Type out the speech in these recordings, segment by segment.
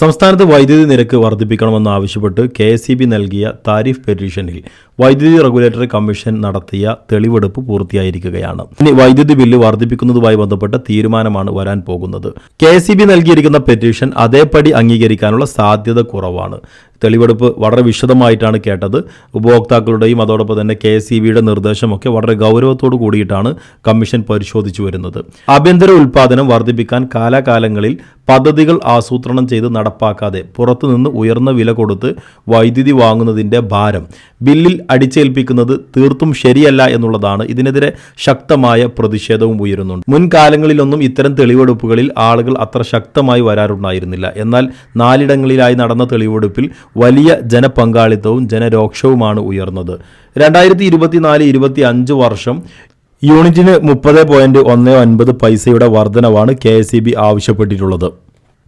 സംസ്ഥാനത്ത് വൈദ്യുതി നിരക്ക് വർദ്ധിപ്പിക്കണമെന്നാവശ്യപ്പെട്ട് കെ എസ് ഇ ബി നൽകിയ താരിഫ് പെറ്റീഷനിൽ വൈദ്യുതി റെഗുലേറ്ററി കമ്മീഷൻ നടത്തിയ തെളിവെടുപ്പ് പൂർത്തിയായിരിക്കുകയാണ്. ഇനി വൈദ്യുതി ബില്ല് വർദ്ധിപ്പിക്കുന്നതുമായി ബന്ധപ്പെട്ട തീരുമാനമാണ് വരാൻ പോകുന്നത്. കെ എസ് ഇ ബി നൽകിയിരിക്കുന്ന പെറ്റീഷൻ അതേപടി അംഗീകരിക്കാനുള്ള സാധ്യത കുറവാണ്. തെളിവെടുപ്പ് വളരെ വിശദമായിട്ടാണ് കേട്ടത്. ഉപഭോക്താക്കളുടെയും അതോടൊപ്പം തന്നെ കെ എസ് നിർദ്ദേശമൊക്കെ വളരെ ഗൗരവത്തോടു കൂടിയിട്ടാണ് കമ്മീഷൻ പരിശോധിച്ചു വരുന്നത്. ആഭ്യന്തര ഉൽപ്പാദനം വർദ്ധിപ്പിക്കാൻ കാലാകാലങ്ങളിൽ പദ്ധതികൾ ആസൂത്രണം ചെയ്ത് നടപ്പാക്കാതെ പുറത്തുനിന്ന് ഉയർന്ന വില കൊടുത്ത് വൈദ്യുതി വാങ്ങുന്നതിന്റെ ഭാരം ബില്ലിൽ അടിച്ചേൽപ്പിക്കുന്നത് തീർത്തും ശരിയല്ല എന്നുള്ളതാണ് ഇതിനെതിരെ ശക്തമായ പ്രതിഷേധവും ഉയരുന്നുണ്ട്. മുൻകാലങ്ങളിലൊന്നും ഇത്തരം തെളിവെടുപ്പുകളിൽ ആളുകൾ അത്ര ശക്തമായി വരാറുണ്ടായിരുന്നില്ല. എന്നാൽ നാലിടങ്ങളിലായി നടന്ന തെളിവെടുപ്പിൽ വലിയ ജനപങ്കാളിത്തവും ജനരോക്ഷവുമാണ് ഉയർന്നത്. രണ്ടായിരത്തി ഇരുപത്തിനാല് ഇരുപത്തി അഞ്ച് വർഷം യൂണിറ്റിന് മുപ്പത് പോയിന്റ് ഒന്ന് ഒൻപത് പൈസയുടെ വർധനവാണ് കെ എസ് ഇ ബി ആവശ്യപ്പെട്ടിട്ടുള്ളത്.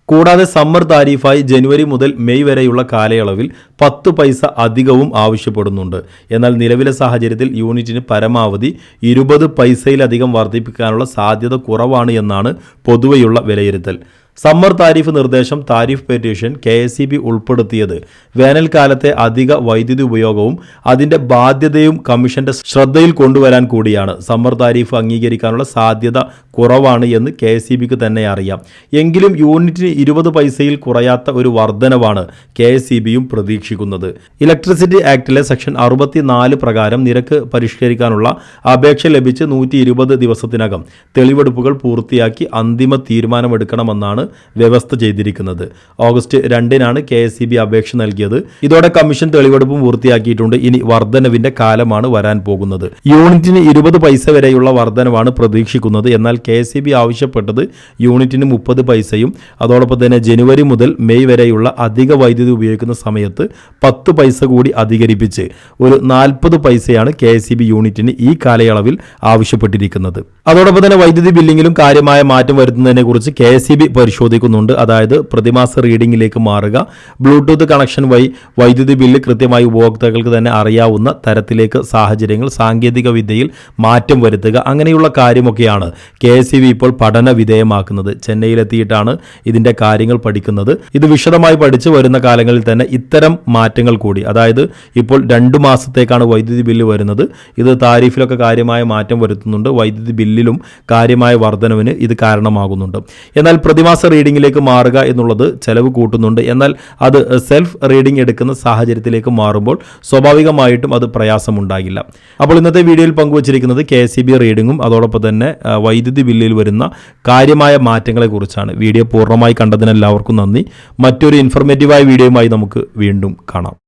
കൂടാതെ സമ്മർ താരീഫായി ജനുവരി മുതൽ മെയ് വരെയുള്ള കാലയളവിൽ പത്ത് പൈസ അധികവും ആവശ്യപ്പെടുന്നുണ്ട്. എന്നാൽ നിലവിലെ സാഹചര്യത്തിൽ യൂണിറ്റിന് പരമാവധി ഇരുപത് പൈസയിലധികം വർദ്ധിപ്പിക്കാനുള്ള സാധ്യത കുറവാണ് എന്നാണ് പൊതുവെയുള്ള വിലയിരുത്തൽ. സമ്മർ താരിഫ് നിർദ്ദേശം tariff petition K S E B ഉൾപ്പെടുത്തിയത്. വേനൽക്കാലത്തെ അധിക വൈദ്യുതി ഉപയോഗവും അതിന്റെ ബാധ്യതയും കമ്മീഷന്റെ ശ്രദ്ധയിൽ കൊണ്ടുവരാൻ കൂടിയാണ്. സമ്മർ താരിഫ് അംഗീകരിക്കാനുള്ള സാധ്യത കുറവാണ് എന്ന് കെ എസ് ബിക്ക് തന്നെ അറിയാം. എങ്കിലും യൂണിറ്റിന് ഇരുപത് പൈസയിൽ കുറയാത്ത ഒരു വർധനവാണ് കെ എസ് ബിയും പ്രതീക്ഷിക്കുന്നത്. ഇലക്ട്രിസിറ്റി ആക്ടിലെ സെക്ഷൻ അറുപത്തിനാല് പ്രകാരം നിരക്ക് പരിഷ്കരിക്കാനുള്ള അപേക്ഷ ലഭിച്ച് നൂറ്റി ദിവസത്തിനകം തെളിവെടുപ്പുകൾ പൂർത്തിയാക്കി അന്തിമ തീരുമാനമെടുക്കണമെന്നാണ് വ്യവസ്ഥ ചെയ്തിരിക്കുന്നത്. ഓഗസ്റ്റ് രണ്ടിനാണ് കെ അപേക്ഷ നൽകിയത്. ഇതോടെ കമ്മീഷൻ തെളിവെടുപ്പും പൂർത്തിയാക്കിയിട്ടുണ്ട്. ഇനി വർധനവിന്റെ കാലമാണ് വരാൻ പോകുന്നത്. യൂണിറ്റിന് ഇരുപത് പൈസ വരെയുള്ള വർധനവാണ് പ്രതീക്ഷിക്കുന്നത്. എന്നാൽ കെ ആവശ്യപ്പെട്ടത് യൂണിറ്റിന് മുപ്പത് പൈസയും അതോടൊപ്പം തന്നെ ജനുവരി മുതൽ മെയ് വരെയുള്ള അധിക വൈദ്യുതി ഉപയോഗിക്കുന്ന സമയത്ത് പത്ത് പൈസ കൂടി അധികരിപ്പിച്ച് ഒരു നാൽപ്പത് പൈസയാണ് കെ യൂണിറ്റിന് ഈ കാലയളവിൽ ആവശ്യപ്പെട്ടിരിക്കുന്നത്. അതോടൊപ്പം തന്നെ വൈദ്യുതി ബില്ലിങ്ങിലും കാര്യമായ മാറ്റം വരുത്തുന്നതിനെ കുറിച്ച് കെ എസ് പരിശോധിക്കുന്നുണ്ട്. അതായത് പ്രതിമാസ റീഡിംഗിലേക്ക് മാറുക. ബ്ലൂടൂത്ത് കണക്ഷൻ വഴി വൈദ്യുതി ബില്ല് കൃത്യമായി ഉപഭോക്താക്കൾക്ക് തന്നെ അറിയാവുന്ന തരത്തിലേക്ക് സാഹചര്യങ്ങൾ സാങ്കേതിക വിദ്യയിൽ മാറ്റം വരുത്തുക. അങ്ങനെയുള്ള കാര്യമൊക്കെയാണ് കെ എസ് ഇപ്പോൾ പഠന വിധേയമാക്കുന്നത്. ചെന്നൈയിലെത്തിയിട്ടാണ് ഇതിന്റെ കാര്യങ്ങൾ പഠിക്കുന്നത്. ഇത് വിശദമായി പഠിച്ചു വരുന്ന കാലങ്ങളിൽ തന്നെ ഇത്തരം മാറ്റങ്ങൾ കൂടി. അതായത് ഇപ്പോൾ രണ്ടു മാസത്തേക്കാണ് വൈദ്യുതി ബില്ല് വരുന്നത്. ഇത് താരിഫിലൊക്കെ കാര്യമായ മാറ്റം വരുത്തുന്നുണ്ട്. വൈദ്യുതി ബില്ലിലും കാര്യമായ വർധനവിന് ഇത് കാരണമാകുന്നുണ്ട്. എന്നാൽ പ്രതിമാസ റീഡിങ്ങിലേക്ക് മാറുക എന്നുള്ളത് ചെലവ് കൂട്ടുന്നുണ്ട്. എന്നാൽ അത് സെൽഫ് റീഡിംഗ് എടുക്കുന്ന സാഹചര്യത്തിലേക്ക് മാറുമ്പോൾ സ്വാഭാവികമായിട്ടും അത് പ്രയാസമുണ്ടാകില്ല. അപ്പോൾ ഇന്നത്തെ വീഡിയോയിൽ പങ്കുവച്ചിരിക്കുന്നത് കെ എസ് സി ബി റീഡിങ്ങും അതോടൊപ്പം തന്നെ വൈദ്യുതി ബില്ലിൽ വരുന്ന കാര്യമായ മാറ്റങ്ങളെക്കുറിച്ചാണ് വീഡിയോ പൂർണമായി കണ്ടതിന് എല്ലാവർക്കും നന്ദി. മറ്റൊരു ഇൻഫർമേറ്റീവായ വീഡിയോയുമായി നമുക്ക് വീണ്ടും കാണാം.